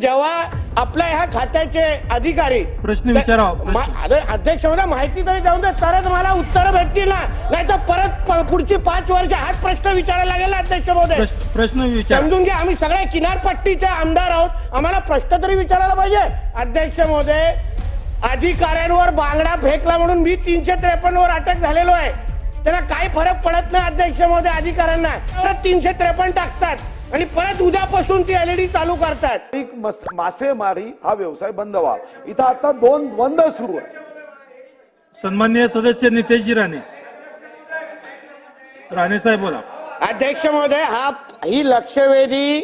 जेव्हा आपल्या ह्या खात्याचे अधिकारी प्रश्न. मा- अरे अध्यक्ष मला माहिती तरी देऊन दे तरच मला उत्तर भेटतील ना. नाही तर परत प- पुढची पाच वर्ष हाच प्रश्न विचारायला लागेल ना अध्यक्ष महोदय. प्रश्न प्रश्न विचार. समजून घ्या आम्ही सगळ्या किनारपट्टीचे आमदार आहोत. आम्हाला प्रश्न तरी विचारायला पाहिजे. अध्यक्ष महोदय अधिकाऱ्यांवर बांगडा फेकला म्हणून मी तीनशे त्रेपन्न वर अटक झालेलो आहे. त्याला काही फरक पडत नाही अध्यक्ष महोदय अधिकाऱ्यांना. परत तीनशे त्रेपन्न टाकतात. आणि परत उद्यापासून ती एलईडी चालू करतात. एक मस- मासेमारी हा व्यवसाय बंद व्हा. इथं आता दोन बंद सुरू आहे सन्माननीय सदस्य नितेशजी राणे. राणे साहेब बोला. अध्यक्ष महोदय हा ही लक्षवेधी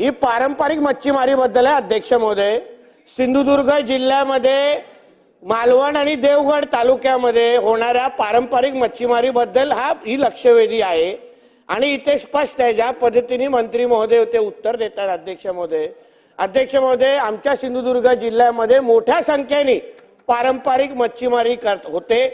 ही पारंपरिक मच्छीमारी बद्दल आहे अध्यक्ष महोदय. सिंधुदुर्ग जिल्ह्यामध्ये मालवण आणि देवगड तालुक्यामध्ये होणाऱ्या पारंपरिक मच्छीमारी बद्दल हा ही लक्षवेधी आहे. आणि इथे स्पष्ट आहे ज्या पद्धतीने मंत्री महोदय ते उत्तर देतात अध्यक्ष महोदय. अध्यक्ष महोदय आमच्या सिंधुदुर्ग जिल्ह्यामध्ये मोठ्या संख्येने पारंपरिक मच्छीमारी करत होते.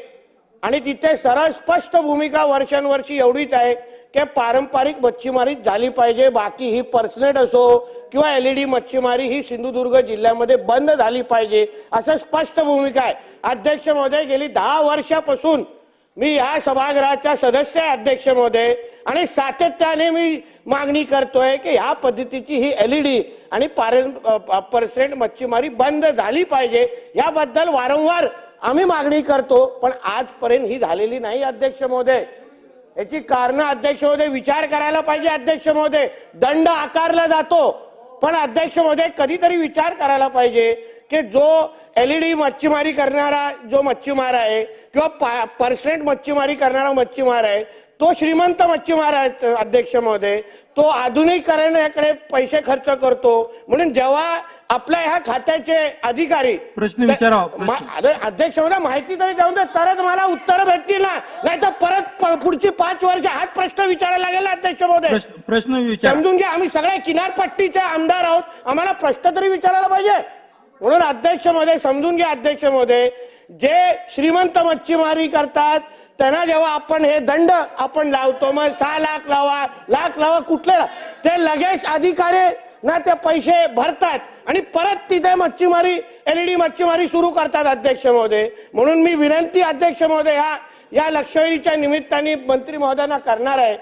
आणि तिथे सरळ स्पष्ट भूमिका वर्षानुवर्षी एवढीच आहे की पारंपरिक मच्छीमारी झाली पाहिजे बाकी ही पर्सनेट असो किंवा एलईडी मच्छीमारी ही सिंधुदुर्ग जिल्ह्यामध्ये बंद झाली पाहिजे असं स्पष्ट भूमिका आहे. अध्यक्ष महोदय गेली दहा वर्षापासून मी या सभागृहाचा सदस्य आहे अध्यक्ष महोदय आणि सातत्याने मी मागणी करतोय की ह्या पद्धतीची ही एल ई डी आणि पर्सेंट मच्छीमारी बंद झाली पाहिजे. याबद्दल वारंवार आम्ही मागणी करतो पण आजपर्यंत ही झालेली नाही अध्यक्ष महोदय. याची कारण अध्यक्ष महोदय विचार करायला पाहिजे अध्यक्ष महोदय. दंड आकारला जातो पण अध्यक्ष महोदय कधीतरी विचार करायला पाहिजे. की जो एलईडी मच्छीमारी करणारा जो मच्छीमार आहे किंवा पर्सनेट मच्छीमारी करणारा मच्छीमार आहे तो श्रीमंत मच्छीमार आहे अध्यक्ष महोदय तो आधुनिकीकरणाकडे पैसे खर्च करतो. म्हणून जेव्हा आपल्या ह्या खात्याचे अधिकारी प्रश्न अरे अध्यक्ष महोदय माहिती तरी देऊन दे तरच मला उत्तर भेटतील ना. नाही तर परत पुढची पाच वर्ष हाच प्रश्न विचारायला लागेल ना अध्यक्ष महोदय. प्रश्न प्रश्न विचार. समजून घ्या आम्ही सगळ्या किनारपट्टीचे आमदार आहोत आम्हाला प्रश्न तरी विचारायला पाहिजे. म्हणून अध्यक्ष महोदय समजून घ्या अध्यक्ष महोदय जे श्रीमंत मच्छीमारी करतात त्यांना जेव्हा आपण हे दंड आपण लावतो मग सहा लाख लावा लाख लावा कुठले? ते लगेच अधिकारी ना ते पैसे भरतात आणि परत तिथे मच्छीमारी एलईडी मच्छीमारी सुरू करतात अध्यक्ष महोदय. म्हणून मी विनंती अध्यक्ष महोदय या या लक्षवेधीच्या निमित्ताने मंत्री महोदयांना करणार आहे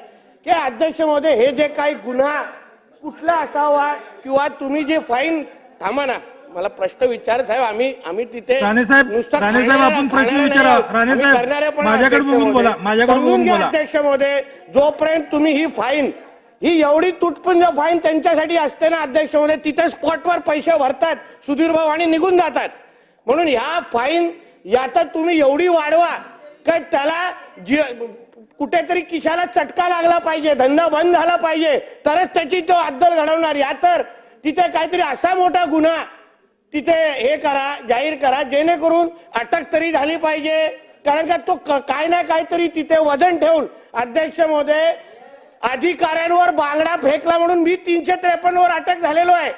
की अध्यक्ष महोदय हे जे काही गुन्हा कुठला असावा किंवा तुम्ही जे फाईन थांबा ना. मला प्रश्न विचार साहेब आम्ही आम्ही तिथे राणे साहेब, नुसतं राणे साहेब, आपण प्रश्न विचारा. राणे साहेब, माझ्याकडे बघून बोला. माझ्याकडे बघून बोला. अध्यक्ष महोदय जोपर्यंत तुम्ही ही फाईन ही एवढी तुटपुंज फाईन त्यांच्यासाठी असते ना अध्यक्ष महोदय तिथे स्पॉटवर पैसे भरतात सुधीर भाऊ आणि निघून जातात म्हणून ह्या फाईन यात तुम्ही एवढी वाढवा का त्याला कुठेतरी किशाला चटका लागला पाहिजे धंदा बंद झाला पाहिजे तरच त्याची तो अद्दल घडवणार या तर तिथे काहीतरी असा मोठा गुन्हा तिथे हे करा जाहीर करा जेणेकरून अटक तरी झाली पाहिजे. कारण का तो क- काय ना काहीतरी तिथे वजन ठेवून अध्यक्ष महोदय अधिकाऱ्यांवर बांगडा फेकला म्हणून मी तीनशे त्रेपन्न वर अटक झालेलो आहे.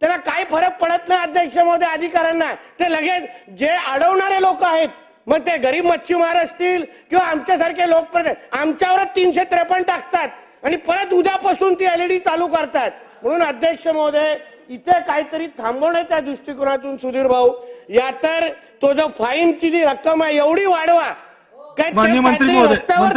त्यांना काही फरक पडत नाही अध्यक्ष महोदय अधिकाऱ्यांना. ते लगेच जे अडवणारे लोक आहेत मग ते गरीब मच्छीमार असतील किंवा आमच्यासारखे लोक आमच्यावरच तीनशे त्रेपन्न टाकतात आणि परत उद्यापासून ती एलईडी चालू करतात. म्हणून अध्यक्ष महोदय इथे काहीतरी थांबवण्याच्या दृष्टिकोनातून सुधीर भाऊ. या तर तो जो फाईनची जी रक्कम आहे एवढी वाढवा. रस्त्यावर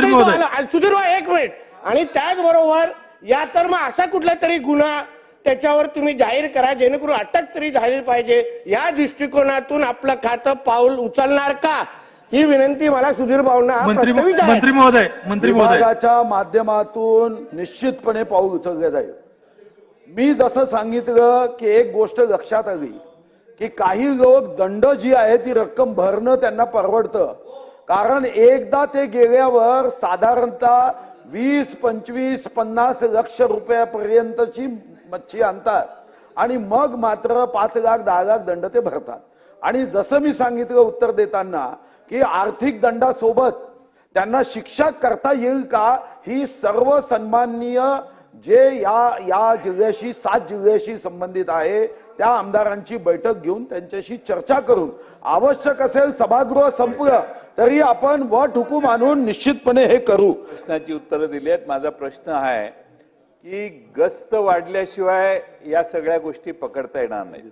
सुधीर भाऊ एक मिनिट. आणि त्याचबरोबर या तर मग असा कुठला तरी गुन्हा त्याच्यावर तुम्ही जाहीर करा जेणेकरून अटक तरी झाली पाहिजे. या दृष्टिकोनातून आपलं खातं पाऊल उचलणार का? ही विनंती मला सुधीर भाऊंना मंत्री महोदय मंत्री महोदय. विभागाच्या माध्यमातून निश्चितपणे पाऊल उचलले जाईल. मी जसं सांगितलं की एक गोष्ट लक्षात आली की काही लोक दंड जी आहे ती रक्कम भरणं त्यांना परवडतं. कारण एकदा ते गेल्यावर साधारणतः वीस पंचवीस पन्नास लक्ष रुपयापर्यंतची मच्छी आणतात आणि मग मात्र पाच लाख दहा लाख दंड ते भरतात. आणि जसं मी सांगितलं उत्तर देताना की आर्थिक दंडासोबत त्यांना शिक्षा करता येईल का ही सर्व सन्माननीय जे या या जिल्ह्याशी सात जिल्ह्याशी संबंधित आहे त्या आमदारांची बैठक घेऊन त्यांच्याशी चर्चा करून आवश्यक असेल सभागृह संपलं तरी आपण वट हुकूम आणून निश्चितपणे हे करू. प्रश्नाची उत्तरं दिली आहेत माझा प्रश्न आहे की गस्त वाढल्याशिवाय या सगळ्या गोष्टी पकडता येणार नाहीत.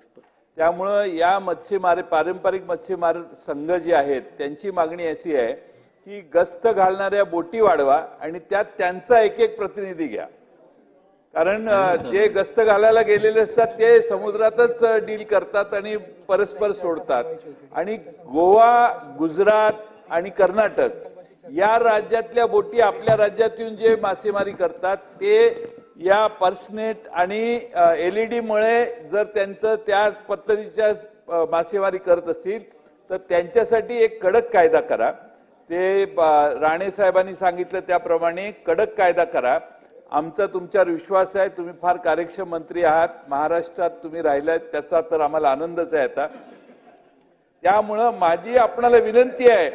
त्यामुळं या मच्छीमार पारंपरिक मच्छीमार संघ जे आहेत त्यांची मागणी अशी आहे की गस्त घालणाऱ्या बोटी वाढवा आणि त्यात त्यांचा एक एक प्रतिनिधी घ्या. कारण जे गस्त घालायला गेलेले असतात ते समुद्रातच डील करतात आणि परस्पर सोडतात. आणि गोवा गुजरात आणि कर्नाटक या राज्यातल्या बोटी आपल्या राज्यात येऊन जे मासेमारी करतात ते या पर्सनेट आणि एलईडी मुळे जर त्यांचं त्या पद्धतीच्या मासेमारी करत असतील तर त्यांच्यासाठी एक कडक कायदा करा. ते राणे साहेबांनी सांगितलं त्याप्रमाणे कडक कायदा करा. आमचा तुमच्यावर विश्वास आहे तुम्ही फार कार्यक्षम मंत्री आहात महाराष्ट्रात तुम्ही राहिलात त्याचा तर आम्हाला आनंदच आहे आता. त्यामुळं माझी आपणाला विनंती आहे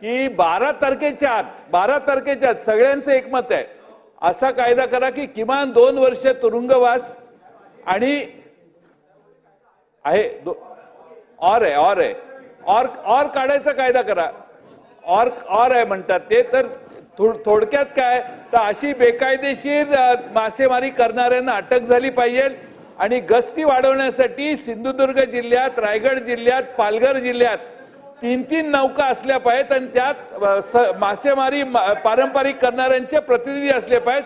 की बारा तारखेच्या आत बारा तारखेच्या आत सगळ्यांचं एकमत आहे. असा कायदा करा की किमान दोन वर्ष तुरुंगवास आणि आहे दो- और आहे और आहे. और और काढायचा कायदा करा. और और आहे म्हणतात ते तर थोड थोडक्यात काय? तर अशी बेकायदेशीर मासेमारी करणाऱ्यांना अटक झाली पाहिजे. आणि गस्ती वाढवण्यासाठी सिंधुदुर्ग जिल्ह्यात रायगड जिल्ह्यात पालघर जिल्ह्यात तीन तीन नौका असल्या पाहिजेत. आणि त्यात स- मासेमारी पारंपरिक करणाऱ्यांचे प्रतिनिधी असले पाहिजेत.